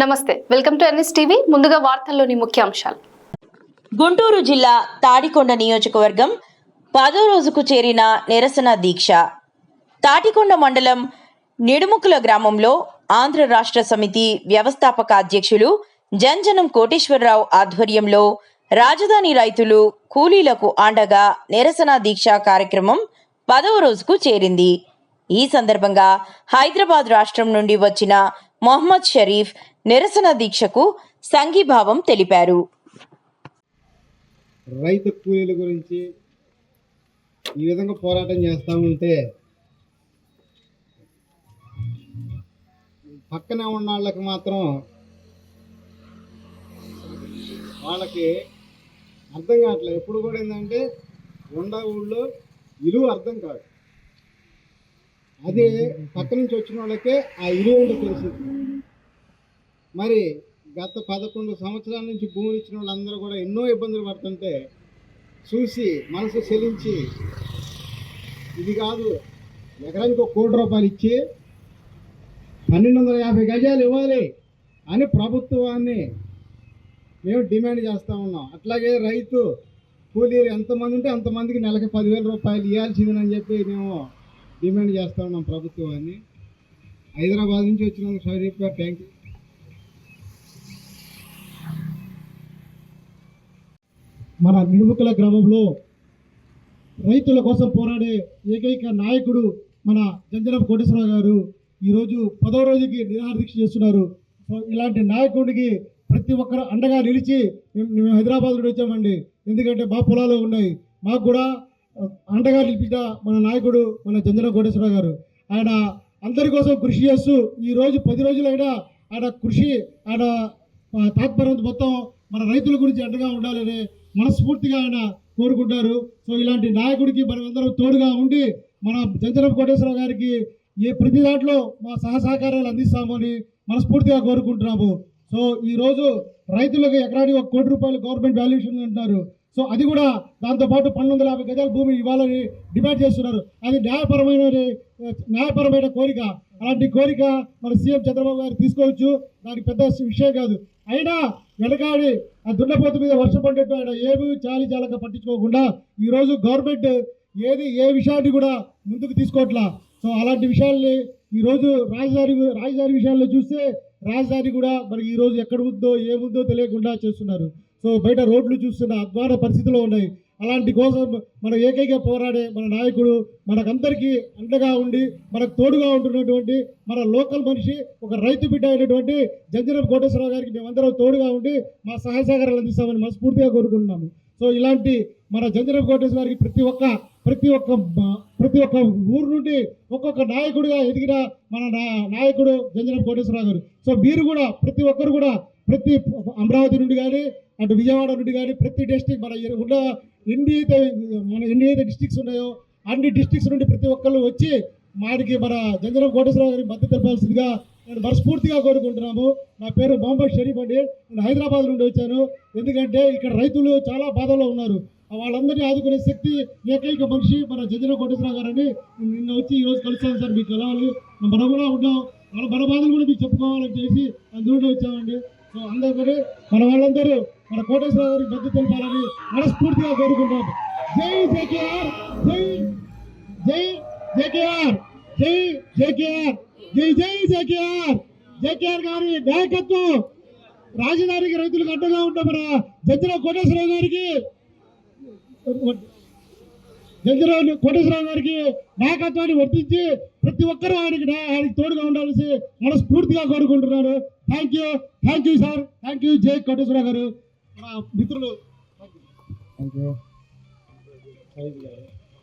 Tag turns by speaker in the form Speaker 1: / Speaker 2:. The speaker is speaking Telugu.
Speaker 1: నమస్తే వెల్కమ్ టు ఎన్ఎస్ టీవీ. ముందుగా వార్తల్లోని ముఖ్యాంశాలు
Speaker 2: గుంటూరు జిల్లా తాడికొండ నియోజకవర్గం పదో రోజుకు చేరిన నిరసన దీక్ష. తాటికొండ మండలం నిడుముకుల గ్రామంలో ఆంధ్ర రాష్ట్ర సమితి వ్యవస్థాపక అధ్యక్షులు జంజనం కోటేశ్వరరావు ఆధ్వర్యంలో రాజధాని రైతులు కూలీలకు అండగా నిరసన దీక్ష కార్యక్రమం పదవ రోజుకు చేరింది. ఈ సందర్భంగా హైదరాబాద్ రాష్ట్రం నుండి వచ్చిన మొహమ్మద్ షరీఫ్ నిరసన దీక్షకు సంఘీభావం తెలిపారు.
Speaker 3: రైతు కూలీల గురించి ఈ విధంగా పోరాటం చేస్తూ ఉంటే పక్కనే ఉన్న వాళ్ళకి మాత్రం వాళ్ళకి అర్థం కావట్లేదు. ఎప్పుడు కూడా ఏంటంటే ఉండ ఊళ్ళో ఇలువ అర్థం కాదు. అదే పక్క నుంచి వచ్చిన వాళ్ళకే ఆ ఇలువ ఏంటో మరి గత పదకొండు సంవత్సరాల నుంచి భూములు ఇచ్చిన వాళ్ళందరూ కూడా ఎన్నో ఇబ్బందులు పడుతుంటే చూసి మనసు చెలించి ఇది కాదు ఎకరానికి ఒక కోటి రూపాయలు ఇచ్చి పన్నెండు వందల యాభై గజాలు ఇవ్వాలి అని ప్రభుత్వాన్ని మేము డిమాండ్ చేస్తూ ఉన్నాం. అట్లాగే రైతు కూలీలు ఎంతమంది ఉంటే అంతమందికి నెలకి పదివేల రూపాయలు ఇవ్వాల్సిందని చెప్పి మేము డిమాండ్ చేస్తూ ఉన్నాం ప్రభుత్వాన్ని. హైదరాబాద్ నుంచి వచ్చినందుకు షరీఫ్ గారు థ్యాంక్ యూ మన నిడుముకల గ్రామంలో రైతుల కోసం పోరాడే ఏకైక నాయకుడు మన జంజనం కోటేశ్వరరావు గారు ఈరోజు పదవ రోజుకి నిరాహార దీక్ష చేస్తున్నారు. సో ఇలాంటి నాయకుడికి ప్రతి ఒక్కరు అండగా నిలిచి మేము మేము హైదరాబాద్ నుండి వచ్చామండి. ఎందుకంటే మా పొలాలు ఉన్నాయి. మాకు కూడా అండగా నిలిపించిన మన నాయకుడు మన జంజన కోటేశ్వరరావు గారు. ఆయన అందరి కోసం కృషి చేస్తూ ఈ రోజు పది రోజులైనా ఆయన కృషి ఆయన తాత్పర్యం మొత్తం మన రైతుల గురించి అండగా ఉండాలని మనస్ఫూర్తిగా ఆయన కోరుకుంటారు. సో ఇలాంటి నాయకుడికి మనమందరం తోడుగా ఉండి మన జంజనం కోటేశ్వరరావు గారికి ఏ ప్రతి దాంట్లో మా సహసహకారాలు అందిస్తామని మనస్ఫూర్తిగా కోరుకుంటున్నాము. సో ఈ రోజు రైతులకు ఎకరానికి ఒక కోటి రూపాయలు గవర్నమెంట్ వాల్యుయేషన్ అంటున్నారు. సో అది కూడా దాంతోపాటు పన్నెండు వందల యాభై గజాల భూమి ఇవ్వాలని డిమాండ్ చేస్తున్నారు. అది న్యాయపరమైన న్యాయపరమైన కోరిక. అలాంటి కోరిక మన సీఎం చంద్రబాబు గారు తీసుకోవచ్చు. దానికి పెద్ద విషయం కాదు. అయినా వెనకాడి ఆ దున్నపోతు మీద వర్షం పడ్డట్టు ఆయన ఏమీ చాలి చాలక పట్టించుకోకుండా ఈరోజు గవర్నమెంట్ ఏది ఏ విషయాన్ని కూడా ముందుకు తీసుకోవట్లా. సో అలాంటి విషయాల్ని ఈరోజు రాజధాని రాజధాని విషయాల్లో చూస్తే రాజధాని కూడా మనకి ఈరోజు ఎక్కడ ఉందో ఏముందో తెలియకుండా చేస్తున్నారు. సో బయట రోడ్లు చూస్తున్న అద్వాన పరిస్థితిలో ఉన్నాయి. అలాంటి కోసం మన ఏకైక పోరాడే మన నాయకుడు మనకందరికీ అండగా ఉండి మనకు తోడుగా ఉంటున్నటువంటి మన లోకల్ మనిషి ఒక రైతు బిడ్డ అయినటువంటి జంజరం కోటేశ్వరరావు గారికి మేమందరం తోడుగా ఉండి మా సహాయ సహకారాలు అందిస్తామని మనస్ఫూర్తిగా కోరుకుంటున్నాము. సో ఇలాంటి మన జంజరం కోటేశ్వర గారికి ప్రతి ఒక్క ప్రతి ఒక్క ప్రతి ఒక్క ఊరు నుండి ఒక్కొక్క నాయకుడిగా ఎదిగిన మన నా- నాయకుడు జంజరం కోటేశ్వరరావు గారు. సో మీరు కూడా ప్రతి ఒక్కరు కూడా ప్రతి అమరావతి నుండి కానీ అటు విజయవాడ నుండి కానీ ప్రతి డిస్టిక్ మన ఉన్న ఎన్ని అయితే మన ఎన్ని అయితే డిస్టిక్స్ ఉన్నాయో అన్ని డిస్టిక్స్ నుండి ప్రతి ఒక్కళ్ళు వచ్చి మాడికి మన జంజరం కోటేశ్వరరావు గారికి మద్దతు తెలపాల్సిందిగా నేను మనస్ఫూర్తిగా కోరుకుంటున్నాము. నా పేరు మొహమ్మద్ షరీఫ్ అండి. నేను హైదరాబాద్ నుండి వచ్చాను. ఎందుకంటే ఇక్కడ రైతులు చాలా బాధలో ఉన్నారు. వాళ్ళందరినీ ఆదుకునే శక్తి ఏకైక మనిషి మన జంజన కోటేశ్వరరావు గారని నిన్న వచ్చి ఈరోజు కలుస్తాను సార్ మీకు కలవాలి మనం కూడా ఉన్నాం. మన మన బాధలు కూడా మీకు చెప్పుకోవాలని చేసి అందులో వచ్చామండి సో అందరూ మన వాళ్ళందరూ మన కోటేశ్వర గారికి మద్దతు తెలపాలని మనస్ఫూర్తిగా కోరుకుంటాం జై జేకేఆర్ జై జై జేకేఆర్ జై జేకేఆర్ జై జై జేకేఆర్. జేకేఆర్ గారి నాయకత్వం రాజధానికి రైతులకు అడ్డగా ఉంటాం మన జంజన కోటేశ్వరరావు గారికి జంజరావు కోటేశ్వరరావు గారికి నాయకత్వాన్ని వర్తించి ప్రతి ఒక్కరూ ఆయనకి ఆయనకి తోడుగా ఉండాల్సి మనస్ఫూర్తిగా కోరుకుంటున్నాను. Thank you thank you sir thank you జై కోటేశ్వరరావు గారు. మన మిత్రులు థ్యాంక్ యూ